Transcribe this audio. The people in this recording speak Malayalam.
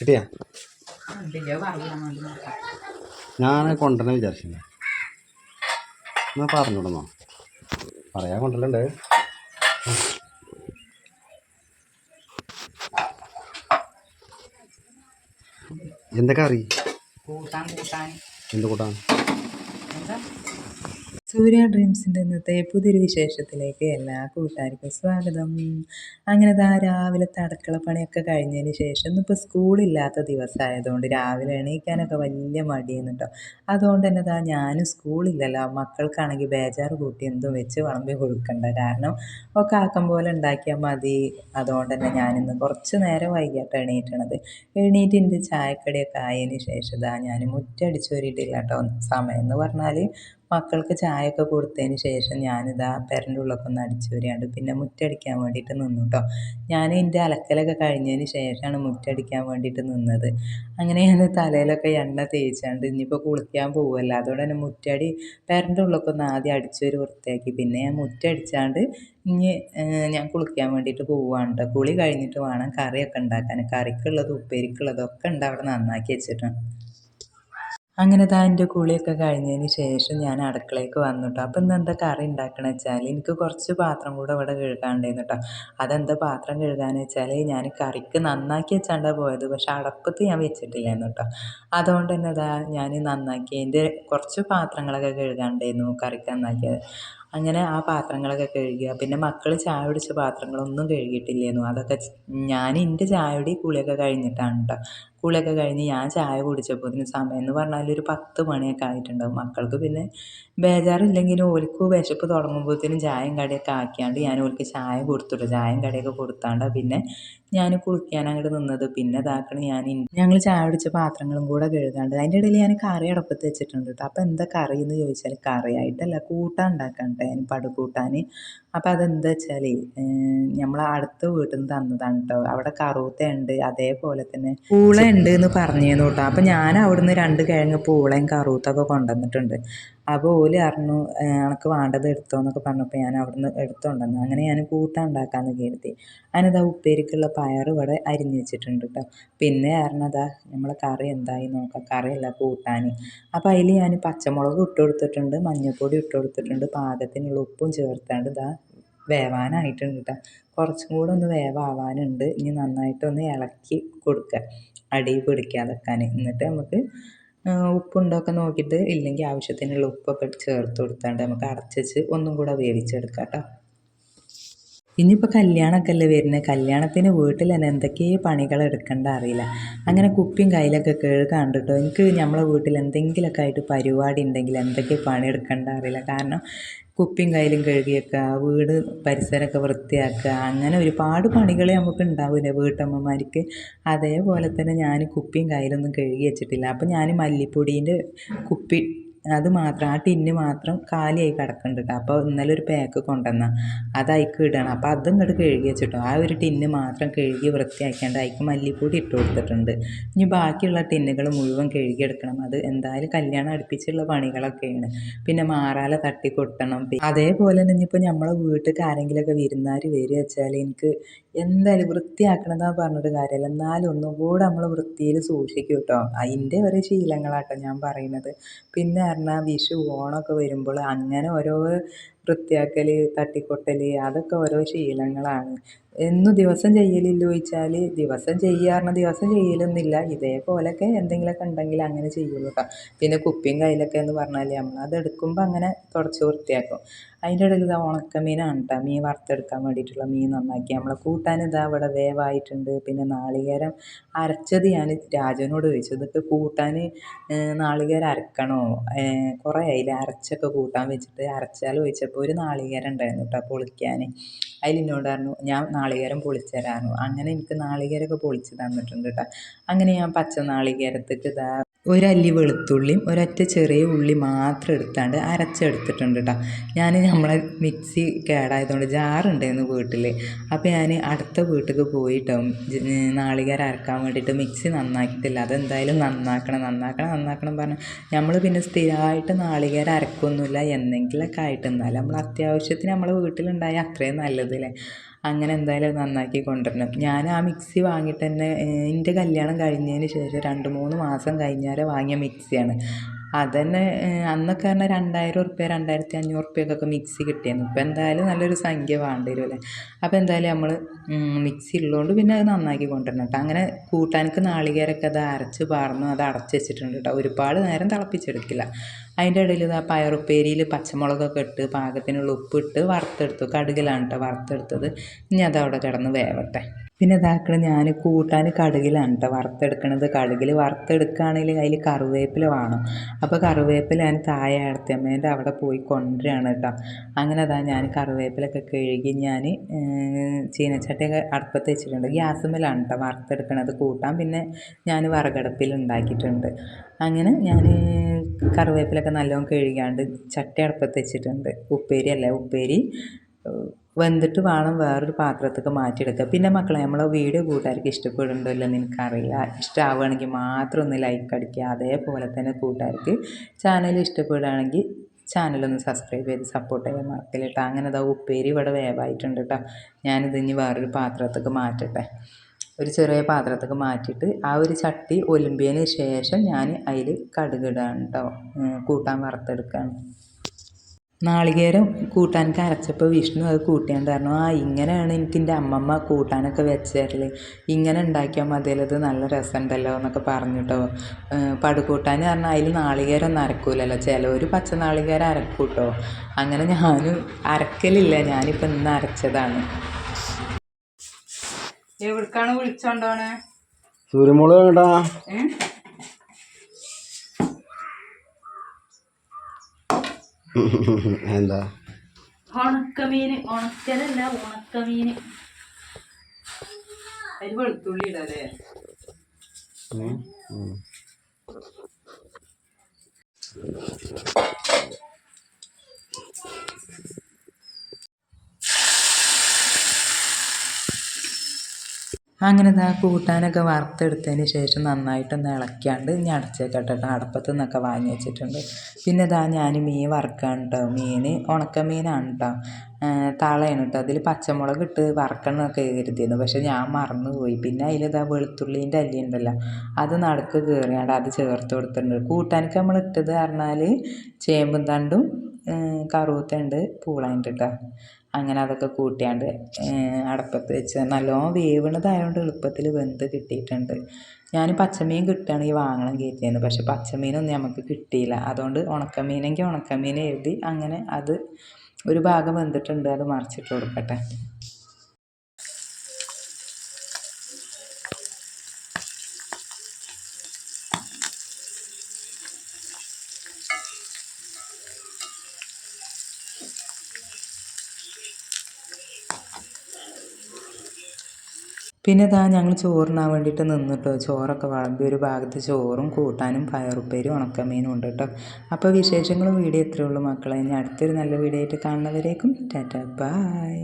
കിട്ടിയാ ഞാൻ കൊണ്ടുവരണം വിചാരിച്ചില്ല എന്നാ പറഞ്ഞോടുന്നോ പറയാൻ കൊണ്ടല്ലേ എന്തൊക്കെ അറിയാൻ എന്ത് കൂട്ടാൻ? എന്താ? സൂര്യ ഡ്രീംസിന്റെ ഇന്നത്തെ പുതിയൊരു വിശേഷത്തിലേക്ക് എല്ലാ കൂട്ടുകാർക്കും സ്വാഗതം. അങ്ങനെ ദാ രാവിലത്തെ അടുക്കള പണിയൊക്കെ കഴിഞ്ഞതിന് ശേഷം ഇന്നിപ്പോൾ സ്കൂളില്ലാത്ത ദിവസമായതുകൊണ്ട് രാവിലെ എണീക്കാനൊക്കെ വലിയ മടിയുന്നുണ്ടോ അതുകൊണ്ട് തന്നെ ദാ ഞാനും സ്കൂളില്ലല്ലോ. മക്കൾക്കാണെങ്കിൽ ബേജാറ് കൂട്ടി എന്തും വെച്ച് വളമ്പി കൊടുക്കണ്ട. കാരണം ഒക്കെ ആക്കം പോലെ ഉണ്ടാക്കിയാൽ മതി. അതുകൊണ്ട് തന്നെ ഞാനിന്ന് കുറച്ച് നേരം വൈകിട്ട് എണീറ്റണത്. എണീറ്റ് എന്റെ ചായക്കടിയൊക്കെ ആയതിന് ശേഷം ദാ ഞാൻ മുറ്റടിച്ചു വരിയിട്ടില്ല കേട്ടോ സമയം എന്ന് പറഞ്ഞാൽ മക്കൾക്ക് ചായയൊക്കെ കൊടുത്തതിന് ശേഷം ഞാനിതാ പെരന്റെ ഉള്ളൊക്കെ ഒന്ന് അടിച്ചു വരികയാണ് പിന്നെ മുറ്റടിക്കാൻ വേണ്ടിയിട്ട് നിന്നു കേട്ടോ ഞാൻ എന്റെ അലക്കലൊക്കെ കഴിഞ്ഞതിന് ശേഷമാണ് മുറ്റടിക്കാൻ വേണ്ടിയിട്ട് നിന്നത്. അങ്ങനെ ഞാൻ തലയിലൊക്കെ എണ്ണ തേച്ചാണ്ട് ഇനിയിപ്പോൾ കുളിക്കാൻ പോകുമല്ലോ അതുകൊണ്ട് തന്നെ മുറ്റടി പെരന്റെ ഉള്ളൊക്കെ ഒന്ന് ആദ്യം അടിച്ചു വരി വൃത്തിയാക്കി. പിന്നെ ഞാൻ മുറ്റടിച്ചാണ്ട് ഇനി ഞാൻ കുളിക്കാൻ വേണ്ടിയിട്ട് പോവുകയാണ് കേട്ടോ കുളി കഴിഞ്ഞിട്ട് വേണം കറിയൊക്കെ ഉണ്ടാക്കാൻ. കറിക്കുള്ളത് ഉപ്പേരിക്കുള്ളതൊക്കെ ഉണ്ട് അവിടെ നന്നാക്കി വെച്ചിട്ടുണ്ട്. അങ്ങനെ താ എന്റെ കുളിയൊക്കെ കഴിഞ്ഞതിന് ശേഷം ഞാൻ അടുക്കളയ്ക്ക് വന്നു കേട്ടോ അപ്പം ഇന്ന് എന്താ കറി ഉണ്ടാക്കണമെന്ന് വെച്ചാൽ എനിക്ക് കുറച്ച് പാത്രം കൂടെ ഇവിടെ കഴുകാണ്ടായിരുന്നു കേട്ടോ അതെന്താ പാത്രം കഴുകാന്ന് വെച്ചാൽ ഞാൻ കറിക്ക് നന്നാക്കി വെച്ചാണ്ടാ പോയത്. പക്ഷെ അടപ്പത്ത് ഞാൻ വെച്ചിട്ടില്ലായിരുന്നു കേട്ടോ അതുകൊണ്ട് തന്നെ ഞാൻ നന്നാക്കി എന്റെ കുറച്ച് പാത്രങ്ങളൊക്കെ കഴുകാണ്ടായിരുന്നു കറിക്ക് നന്നാക്കിയത്. അങ്ങനെ ആ പാത്രങ്ങളൊക്കെ കഴുകുക പിന്നെ മക്കൾ ചായ കുടിച്ച പാത്രങ്ങളൊന്നും കഴുകിയിട്ടില്ലായിരുന്നു അതൊക്കെ ഞാൻ എന്റെ ചായയുടെ കുളിയൊക്കെ കഴിഞ്ഞിട്ടാണ് കേട്ടോ കുളിയൊക്കെ കഴിഞ്ഞ് ഞാൻ ചായ കുടിച്ചപ്പോഴത്തേന് സമയം എന്ന് പറഞ്ഞാൽ ഒരു പത്ത് മണിയൊക്കെ ആയിട്ടുണ്ടാവും. മക്കൾക്ക് പിന്നെ ബേജാറില്ലെങ്കിലും ഓൽക്ക് വിശപ്പ് തുടങ്ങുമ്പോഴത്തേനും ചായയും കടിയൊക്കെ ആക്കിയാണ്ട് ഞാൻ ഓൽക്ക് ചായ കൊടുത്തു ചായയും കടിയൊക്കെ കൊടുത്താണ്ട് പിന്നെ ഞാൻ കുളിക്കാൻ അങ്ങോട്ട് നിന്നത്. പിന്നെ ഇതാക്കണം ഞാൻ ഞങ്ങൾ ചായ പിടിച്ച പാത്രങ്ങളും കൂടെ കഴുകാണ്ട്. അതിന്റെ ഇടയിൽ ഞാൻ കറി അടപ്പത്ത് വെച്ചിട്ടുണ്ട് കേട്ടോ അപ്പോൾ എന്താ കറി എന്ന് ചോദിച്ചാൽ കറിയായിട്ടല്ല കൂട്ടാൻ ഉണ്ടാക്കാൻ കേട്ടോ ഞാൻ പടുകൂട്ടാൻ അപ്പോൾ അതെന്താ വെച്ചാൽ നമ്മൾ അടുത്ത വീട്ടിൽ നിന്ന് തന്നതാണ് കേട്ടോ അവിടെ കറൂത്ത ഉണ്ട് അതേപോലെ തന്നെ പൂള ഉണ്ട് എന്ന് പറഞ്ഞിരുന്നു കേട്ടോ. അപ്പോൾ ഞാൻ അവിടുന്ന് രണ്ട് കിഴങ്ങ് പൂളയും കറൂത്തൊക്കെ കൊണ്ടുവന്നിട്ടുണ്ട്. അപ്പോൾ ഓൽ അറിഞ്ഞു എനക്ക് വേണ്ടത് എടുത്തോ എന്നൊക്കെ പറഞ്ഞപ്പോൾ ഞാൻ അവിടുന്ന് എടുത്തോണ്ടെന്ന് അങ്ങനെ ഞാൻ കൂട്ടാൻ ഉണ്ടാക്കാമെന്ന് കരുതി. അതിനതാ ഉപ്പേരിക്കുള്ള പയർ ഇവിടെ അരിഞ്ഞ് വെച്ചിട്ടുണ്ട് കേട്ടോ. പിന്നെ അറിഞ്ഞതാ നമ്മളെ കറി എന്തായി നോക്കാം. കറിയല്ല കൂട്ടാൻ അപ്പോൾ അതിൽ ഞാൻ പച്ചമുളക് ഇട്ട് കൊടുത്തിട്ടുണ്ട് മഞ്ഞൾപ്പൊടി ഇട്ട് കൊടുത്തിട്ടുണ്ട് പാകത്തിനുള്ള ഉപ്പും ചേർത്താണ്ട് ഇതാ വേവാനായിട്ടുണ്ട് കേട്ടോ കുറച്ചും കൂടെ ഒന്ന് വേവാവാനുണ്ട്. ഇനി നന്നായിട്ടൊന്ന് ഇളക്കി കൊടുക്കുക അടി പിടിക്കാതെക്കാൻ. എന്നിട്ട് നമുക്ക് ഉപ്പുണ്ടൊക്കെ നോക്കിയിട്ട് ഇല്ലെങ്കിൽ ആവശ്യത്തിനുള്ള ഉപ്പൊക്കെ ചേർത്ത് കൊടുത്താണ്ട് നമുക്ക് അടച്ചുവെച്ച് ഒന്നും കൂടെ വേവിച്ചെടുക്കാം കേട്ടോ ഇനിയിപ്പോൾ കല്യാണമൊക്കെ അല്ലേ വരുന്നത് കല്യാണത്തിന് വീട്ടിൽ തന്നെ എന്തൊക്കെ പണികൾ എടുക്കേണ്ട അറിയില്ല. അങ്ങനെ കുപ്പിയും കയ്യിലൊക്കെ കേൾക്കാണ്ട് കേട്ടോ എനിക്ക് നമ്മളെ വീട്ടിൽ എന്തെങ്കിലുമൊക്കെ ആയിട്ട് പരിപാടി ഉണ്ടെങ്കിൽ എന്തൊക്കെ പണി എടുക്കേണ്ട അറിയില്ല. കാരണം കുപ്പിയും കയ്യിലും കഴുകി വെക്കുക വീട് പരിസരമൊക്കെ വൃത്തിയാക്കുക അങ്ങനെ ഒരുപാട് പണികൾ നമുക്ക് ഉണ്ടാവില്ലേ വീട്ടമ്മമാർക്ക്. അതേപോലെ തന്നെ ഞാൻ കുപ്പിയും കയ്യിലൊന്നും കഴുകി വെച്ചിട്ടില്ല. അപ്പം ഞാൻ മല്ലിപ്പൊടീന്റെ കുപ്പി അത് മാത്രം ആ ടിന്ന് മാത്രം കാലിയായി കിടക്കുന്നുണ്ട് അപ്പോൾ ഇന്നലെ ഒരു പാക്ക് കൊണ്ടുവന്ന. അത് അതിക്ക് ഇടണം. അപ്പോൾ അതും ഇങ്ങോട്ട് കഴുകി വെച്ചിട്ടോ. ആ ഒരു ടിന്ന് മാത്രം കഴുകി വൃത്തിയാക്കേണ്ട അതിക്ക് മല്ലിപ്പൊടി ഇട്ട് കൊടുത്തിട്ടുണ്ട്. ഇനി ബാക്കിയുള്ള ടിന്നുകൾ മുഴുവൻ കഴുകിയെടുക്കണം അത് എന്തായാലും കല്യാണം അടുപ്പിച്ചുള്ള പണികളൊക്കെയാണ്. പിന്നെ മാറാല തട്ടി കൊട്ടണം. അതേപോലെ തന്നെ ഇപ്പോൾ നമ്മളെ വീട്ടിൽ ആരെങ്കിലുമൊക്കെ വിരുന്നാർ വരിക വെച്ചാൽ എനിക്ക് എന്തായാലും വൃത്തിയാക്കണതാ പറഞ്ഞൊരു കാര്യമല്ല. എന്നാലും ഒന്നുകൂടെ നമ്മൾ വൃത്തിയിൽ സൂക്ഷിക്കും കേട്ടോ. അതിന്റെ ഒരു ശീലങ്ങളാട്ടോ ഞാൻ പറയുന്നത്. പിന്നെ പറഞ്ഞാൽ വിഷു ഓണമൊക്കെ വരുമ്പോൾ അങ്ങനെ ഓരോ വൃത്തിയാക്കൽ തട്ടിക്കൊട്ടൽ അതൊക്കെ ഓരോ ശീലങ്ങളാണ്. എന്നും ദിവസം ചെയ്യലില്ല ചോദിച്ചാൽ ദിവസം ചെയ്യാറുണ്ട് ദിവസം ചെയ്യലൊന്നുമില്ല. ഇതേപോലെയൊക്കെ എന്തെങ്കിലുമൊക്കെ ഉണ്ടെങ്കിൽ അങ്ങനെ ചെയ്യുള്ളൂ കേട്ടോ പിന്നെ കുപ്പിയും കയ്യിലൊക്കെ എന്ന് പറഞ്ഞാൽ നമ്മൾ എടുക്കുമ്പോൾ അങ്ങനെ തുടച്ച് വൃത്തിയാക്കും. അതിന്റെ ഇടയിൽ ഇതാ ഉണക്കമീനാണ് കേട്ടോ മീൻ വറുത്തെടുക്കാൻ വേണ്ടിയിട്ടുള്ള മീൻ നന്നാക്കി. നമ്മളെ കൂട്ടാൻ ഇതാ ഇവിടെ വേവായിട്ടുണ്ട്. പിന്നെ നാളികേരം അരച്ചത് ഞാൻ രാജനോട് ചോദിച്ചു. ഇതൊക്കെ കൂട്ടാൻ നാളികേരം അരക്കണോ? കുറേ അതിൽ അരച്ചൊക്കെ കൂട്ടാൻ വെച്ചിട്ട് അരച്ചാൽ ചോദിച്ചപ്പോൾ ഒരു നാളികേരം ഉണ്ടായിരുന്നു കേട്ടോ പൊളിക്കാൻ അതിൽ എന്നോട് പറഞ്ഞു ഞാൻ നാളികേരം പൊളിച്ചു തരാമെന്ന് അങ്ങനെ എനിക്ക് നാളികേരമൊക്കെ പൊളിച്ച് തന്നിട്ടുണ്ട് കേട്ടോ അങ്ങനെ ഞാൻ പച്ച നാളികേരത്തേക്ക് ഇതാ ഒരല്ലി വെളുത്തുള്ളിയും ഒരറ്റ ചെറിയ ഉള്ളി മാത്രം എടുത്താണ്ട് അരച്ചെടുത്തിട്ടുണ്ട് കേട്ടോ ഞാൻ നമ്മളെ മിക്സി കേടായതുകൊണ്ട് ജാറുണ്ടായിരുന്നു വീട്ടിൽ അപ്പോൾ ഞാൻ അടുത്ത വീട്ടിലേക്ക് പോയിട്ടോ നാളികേരം അരക്കാൻ വേണ്ടിയിട്ട് മിക്സി നന്നാക്കിയിട്ടില്ല. അതെന്തായാലും നന്നാക്കണം നന്നാക്കണം നന്നാക്കണം പറഞ്ഞു നമ്മൾ പിന്നെ സ്ഥിരമായിട്ട് നാളികേരം അരക്കൊന്നുമില്ല. എന്തെങ്കിലുമൊക്കെ ആയിട്ട് എന്നാലും നമ്മൾ അത്യാവശ്യത്തിന് നമ്മളെ വീട്ടിലുണ്ടായ അത്രയും നല്ലതല്ലേ. അങ്ങനെ എന്തായാലും നന്നാക്കി കൊണ്ടുവരണം. ഞാൻ ആ മിക്സി വാങ്ങിയിട്ട് തന്നെ എന്റെ കല്യാണം കഴിഞ്ഞതിന് ശേഷം രണ്ട് മൂന്ന് മാസം കഴിഞ്ഞാൽ വാങ്ങിയ മിക്സിയാണ്. അതന്നെ അന്നൊക്കെ പറഞ്ഞാൽ രണ്ടായിരം ഉറുപ്പ്യ രണ്ടായിരത്തി അഞ്ഞൂറ് ഉറുപ്പ്യക്കൊക്കെ മിക്സി കിട്ടിയിരുന്നു. ഇപ്പം എന്തായാലും നല്ലൊരു സംഖ്യ വേണ്ടി വരും അല്ലേ അപ്പോൾ എന്തായാലും നമ്മൾ മിക്സി ഉള്ളതുകൊണ്ട് പിന്നെ അത് നന്നാക്കി കൊണ്ടുവരണം കേട്ടോ അങ്ങനെ കൂട്ടാനക്ക് നാളികേരൊക്കെ അത് അരച്ച് പാർന്ന് അത് അടച്ച് വെച്ചിട്ടുണ്ട് കേട്ടോ ഒരുപാട് നേരം തിളപ്പിച്ചെടുക്കില്ല. അതിന്റെ ഇടയിൽ ആ പയറുപ്പേരിയിൽ പച്ചമുളകൊക്കെ ഇട്ട് പാകത്തിനുള്ള ഉപ്പിട്ട് വറുത്തെടുത്തു. കടുകിലാണ് കേട്ടോ വറുത്തെടുത്തത്. ഇനി അതവിടെ കിടന്ന് വേവട്ടെ. പിന്നെ ഇതാക്കണ ഞാൻ കൂട്ടാൻ കടുകിലാണ് കേട്ടോ വറുത്തെടുക്കണത്. കടുകിൽ വറുത്തെടുക്കുകയാണെങ്കിൽ അതിൽ കറിവേപ്പില വേണം. അപ്പോൾ കറിവേപ്പില ഞാൻ താഴെ അടുത്തമ്മേന്റെ അവിടെ പോയി കൊണ്ടുവരികയാണ് കേട്ടോ അങ്ങനെ അതാ ഞാൻ കറിവേപ്പിലൊക്കെ കഴുകി ഞാൻ ചീനച്ചട്ടിയൊക്കെ അടുപ്പത്ത് വെച്ചിട്ടുണ്ട്. ഗ്യാസുമ്മലാണ് കേട്ടോ വറുത്തെടുക്കണത്. കൂട്ടാൻ പിന്നെ ഞാൻ വറുകടപ്പിൽ ഉണ്ടാക്കിയിട്ടുണ്ട്. അങ്ങനെ ഞാൻ കറിവേപ്പിലൊക്കെ നല്ലോണം കഴുകിയാണ്ട് ചട്ടി അടുപ്പത്ത് വെച്ചിട്ടുണ്ട്. ഉപ്പേരി അല്ലേ? ഉപ്പേരി വെന്തിട്ട് വേണം വേറൊരു പാത്രത്തേക്ക് മാറ്റിയെടുക്കുക പിന്നെ മക്കളെ നമ്മളെ വീഡിയോ കൂട്ടുകാർക്ക് ഇഷ്ടപ്പെടുന്നുണ്ടോ ഇല്ലെന്ന് എനിക്കറിയില്ല. ഇഷ്ടമാവുകയാണെങ്കിൽ മാത്രം ഒന്ന് ലൈക്ക് അടിക്കുക. അതേപോലെ തന്നെ കൂട്ടുകാർക്ക് ചാനൽ ഇഷ്ടപ്പെടുകയാണെങ്കിൽ ചാനലൊന്ന് സബ്സ്ക്രൈബ് ചെയ്ത് സപ്പോർട്ട് ചെയ്യാൻ മറക്കില്ല കേട്ടോ. അങ്ങനെ അതാ ഉപ്പേരി ഇവിടെ വേവായിട്ടുണ്ട് കേട്ടോ. ഞാനിത് ഇനി വേറൊരു പാത്രത്തേക്ക് മാറ്റട്ടെ. ഒരു ചെറിയ പാത്രത്തേക്ക് മാറ്റിയിട്ട് ആ ഒരു ചട്ടി ഒലുമ്പിയതിന് ശേഷം ഞാൻ അതിൽ കടുകിടാണ് കേട്ടോ കൂട്ടാൻ വറുത്തെടുക്കുകയാണ് നാളികേരം കൂട്ടാൻ കരച്ചപ്പോൾ വിഷ്ണു അത് കൂട്ടിയാൻ പറഞ്ഞു ആ ഇങ്ങനെയാണ് എനിക്ക് എന്റെ അമ്മമ്മ കൂട്ടാനൊക്കെ വെച്ച് തരൽ. ഇങ്ങനെ ഉണ്ടാക്കിയാൽ മതിയല്ലോ ഇത് നല്ല രസമുണ്ടല്ലോ എന്നൊക്കെ പറഞ്ഞിട്ടോ പടുകൂട്ടാൻ പറഞ്ഞാൽ അതിൽ നാളികേരം ഒന്നും അരക്കൂലല്ലോ ഒരു പച്ച നാളികേരം അരക്കൂട്ടോ. അങ്ങനെ ഞാനും അരക്കലില്ല ഞാനിപ്പോൾ ഇന്ന് അരച്ചതാണ്. എവിടേക്കാണ് വിളിച്ചോണ്ടോണേ? സൂര്യമോൾ വേണ്ടാ ഏ എന്താ? ഉണക്കമീന് ഉണക്കലല്ല ഉണക്കമീന്. അതിൽ വെളുത്തുള്ളി ഇടല്ലേ. അങ്ങനെ ഇതാ കൂട്ടാനൊക്കെ വറുത്തെടുത്തതിന് ശേഷം നന്നായിട്ടൊന്ന് ഇളക്കിയാണ്ട് ഇനി അടച്ചേക്കട്ടെ. അടപ്പത്തു നിന്നൊക്കെ വാങ്ങി വെച്ചിട്ടുണ്ട്. പിന്നെ ഇതാ ഞാൻ മീൻ വറുക്കാണ് കേട്ടോ മീൻ ഉണക്കമീനാണ് കേട്ടോ തളയാണ് കേട്ടോ അതിൽ പച്ചമുളക് ഇട്ട് വറക്കണമെന്നൊക്കെ കരുതിയിരുന്നു പക്ഷെ ഞാൻ മറന്നുപോയി. പിന്നെ അതിലിതാ വെളുത്തുള്ളീന്റെ അല്ലി ഉണ്ടല്ലോ അത് നടുക്ക് കയറിയാണ്ട് അത് ചേർത്ത് കൊടുത്തിട്ടുണ്ട്. കൂട്ടാനൊക്കെ നമ്മൾ ഇട്ടത് പറഞ്ഞാൽ ചേമ്പും തണ്ടും കറുവത്തുണ്ട് പൂളാണ്ട് കേട്ടോ അങ്ങനെ അതൊക്കെ കൂട്ടിയാണ്ട് അടപ്പത്ത് വെച്ച് നല്ലോണം വേവണതായതുകൊണ്ട് എളുപ്പത്തിൽ വെന്ത് കിട്ടിയിട്ടുണ്ട്. ഞാൻ പച്ചമീൻ കിട്ടുകയാണെങ്കിൽ വാങ്ങണം കയറ്റിയിരുന്നു പക്ഷെ പച്ചമീനൊന്നും നമുക്ക് കിട്ടിയില്ല. അതുകൊണ്ട് ഉണക്കമീനെങ്കിൽ ഉണക്കമീൻ എഴുതി അങ്ങനെ അത് ഒരു ഭാഗം വെന്തിട്ടുണ്ട്. അത് മറിച്ചിട്ട് കൊടുക്കട്ടെ. പിന്നെ ഇതാ ഞങ്ങൾ ചോറിനാൻ വേണ്ടിയിട്ട് നിന്നിട്ടോ? ചോറൊക്കെ വിളമ്പി ഒരു ഭാഗത്ത് ചോറും കൂട്ടാനും പയറുപ്പേരും ഉണക്കമീനും ഉണ്ട് കേട്ടോ അപ്പോൾ വിശേഷങ്ങളും വീഡിയോ ഇത്രയേ ഉള്ളൂ മക്കളെ. ഇനി അടുത്തൊരു നല്ല വീഡിയോ ആയിട്ട് കാണുന്നവരേക്കും ടാറ്റാ. ബായ്